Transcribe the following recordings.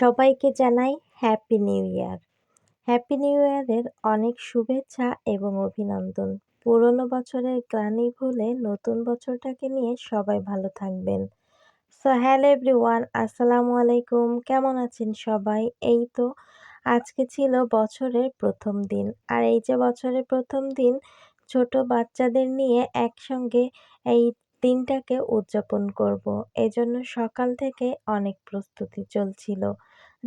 সবাইকে জানাই happy new year happy new ইয়ারের অনেক শুভেচ্ছা এবং অভিনন্দন। পুরনো বছরের গ্লানি ভুলে নতুন বছরটাকে নিয়ে সবাই ভালো থাকবেন। সো হ্যালো এভরিওয়ান আসসালামু আলাইকুম। কেমন আছেন সবাই? এই তো আজকে ছিল বছরের প্রথম দিন। আর এই যে বছরের প্রথম দিন, ছোট বাচ্চাদের নিয়ে একসঙ্গে এই দিনটাকে উদযাপন করব। এজন্য সকাল থেকে অনেক প্রস্তুতি চলছিল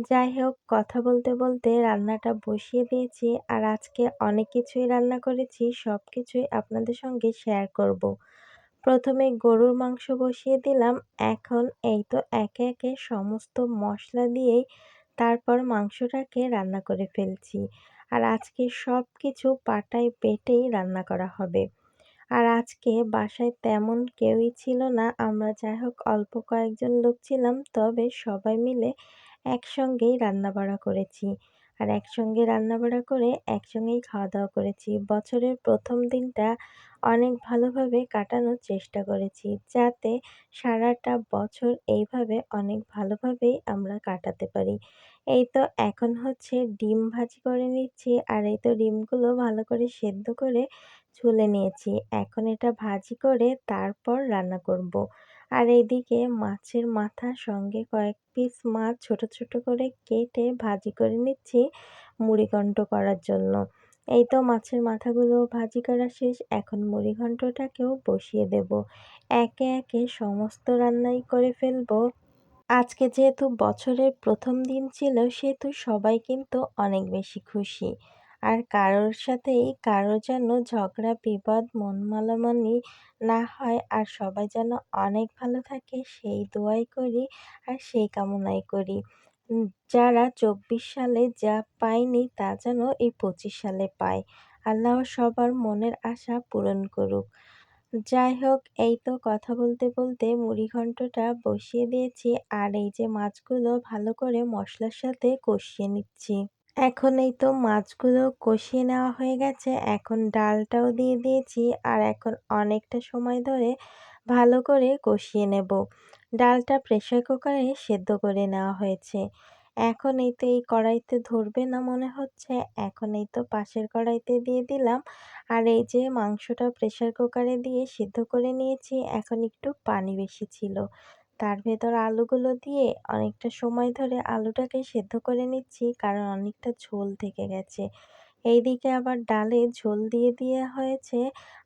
যাই হোক, কথা বলতে বলতে রান্নাটা বসিয়ে দিয়েছি আর আজকে অনেক কিছুই রান্না করেছি সব কিছুই আপনাদের সঙ্গে শেয়ার করব। প্রথমে গরুর মাংস বসিয়ে দিলাম এখন এই তো একে একে সমস্ত মশলা দিয়েই তারপর মাংসটাকে রান্না করে ফেলছি আর আজকে সব কিছু পাটায় বেটেই রান্না করা হবে আর আজকে বাসায় তেমন কেউই ছিল না। আমরা যাই হোক, অল্প কয়েকজন লোক ছিলাম, তবে সবাই মিলে একসঙ্গেই রান্নাবাড়া করেছি। আর একসঙ্গে রান্নাবাড়া করে একসঙ্গেই খাওয়া দাওয়া করেছি। বছরের প্রথম দিনটা অনেক ভালোভাবে কাটানোর চেষ্টা করেছি, যাতে সারাটা বছর এইভাবে অনেক ভালোভাবেই আমরা কাটাতে পারি। এই তো এখন হচ্ছে ডিম ভাজি করে নিচ্ছি, আর এই তো ডিমগুলো ভালো করে সেদ্ধ করে ছুলে নিয়েছি। এখন এটা ভাজি করে তারপর রান্না করব। আর এইদিকে মাছের মাথা সঙ্গে কয়েক পিস মাছ ছোট ছোট করে কেটে ভাজি করে নিচ্ছি মুড়িঘণ্ট করার জন্য। এই তো মাছের মাথাগুলো ভাজি করা শেষ, এখন মুড়িঘণ্টটাকেও বসিয়ে দেব। একে একে সমস্ত রান্নাই করে ফেলব। আজকে যেহেতু বছরের প্রথম দিন ছিল, সেহেতু সবাই কিন্তু অনেক বেশি খুশি। আর কারোর সাথেই কারও যেন ঝগড়া, বিবাদ, মন মালামালি না হয়, আর সবাই যেন অনেক ভালো থাকে, সেই দোয়াই করি আর সেই কামনাই করি। যারা চব্বিশ সালে যা পায়নি, তা যেন এই পঁচিশ সালে পায়। আল্লাহ সবার মনের আশা পূরণ করুক। যাই হোক, এই তো কথা বলতে বলতে মুড়িঘণ্টটা বসিয়ে দিয়েছি আর এই যে মাছগুলো ভালো করে মশলার সাথে কষিয়ে নিচ্ছি। এখন এই তো মাছগুলো কষিয়ে নেওয়া হয়ে গেছে। এখন ডালটাও দিয়ে দিয়েছি আর এখন অনেকটা সময় ধরে ভালো করে কষিয়ে নেব। ডালটা প্রেশার কুকারে সেদ্ধ করে নেওয়া হয়েছে। এখন এই তো এই কড়াইতে ধরবে না মনে হচ্ছে, এখন এই তো পাশের কড়াইতে দিয়ে দিলাম। আর এই যে মাংসটা প্রেশার কুকারে দিয়ে সিদ্ধ করে নিয়েছি, এখন একটু পানি বেশি ছিল। তার ভেতর আলুগুলো দিয়ে অনেকটা সময় ধরে আলুটাকে সেদ্ধ করে নিচ্ছি, কারণ অনেকটা ঝোল থেকে গেছে। এইদিকে আবার ডালে ঝোল দিয়ে দিয়ে হয়েছে,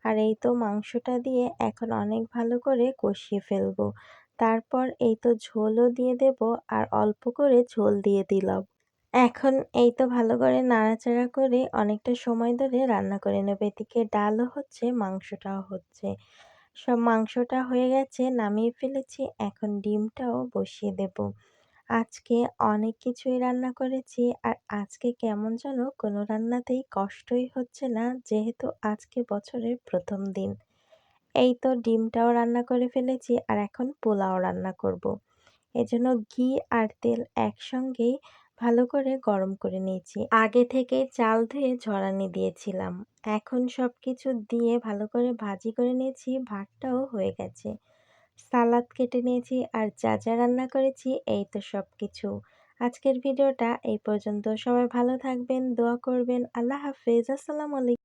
আর এই তো মাংসটা দিয়ে এখন অনেক ভালো করে কষিয়ে ফেলব। তারপর এই তো ঝোলও দিয়ে দেব আর অল্প করে ঝোল দিয়ে দিলাম। এখন এই তো ভালো করে নাড়াচাড়া করে অনেকটা সময় ধরে রান্না করে নেবে। এদিকে ডালও হচ্ছে, মাংসটাও হচ্ছে। সব মাংসটা হয়ে গেছে, নামিয়ে ফেলেছি। এখন ডিমটাও বসিয়ে দেব। আজকে অনেক কিছুই রান্না করেছি আর আজকে কেমন যেন কোনো রান্নাতেই কষ্টই হচ্ছে না, যেহেতু আজকে বছরের প্রথম দিন। এই তো ডিমটাও রান্না করে ফেলেছি আর এখন পোলাও রান্না করব। এজন্য ঘি আর তেল একসঙ্গেই ভালো করে গরম করে নিয়েছি। আগে থেকে চাল ধুয়ে ঝরানি দিয়েছিলাম। এখন সব কিছু দিয়ে ভালো করে ভাজি করে নিয়েছি, ভাতটাও হয়ে গেছে। সালাদ কেটে নিয়েছি আর যা যা রান্না করেছি এই তো সব কিছু আজকের ভিডিওটা এই পর্যন্ত। সবাই ভালো থাকবেন, দোয়া করবেন। আল্লাহ হাফেজ। আসসালামু আলাইকুম।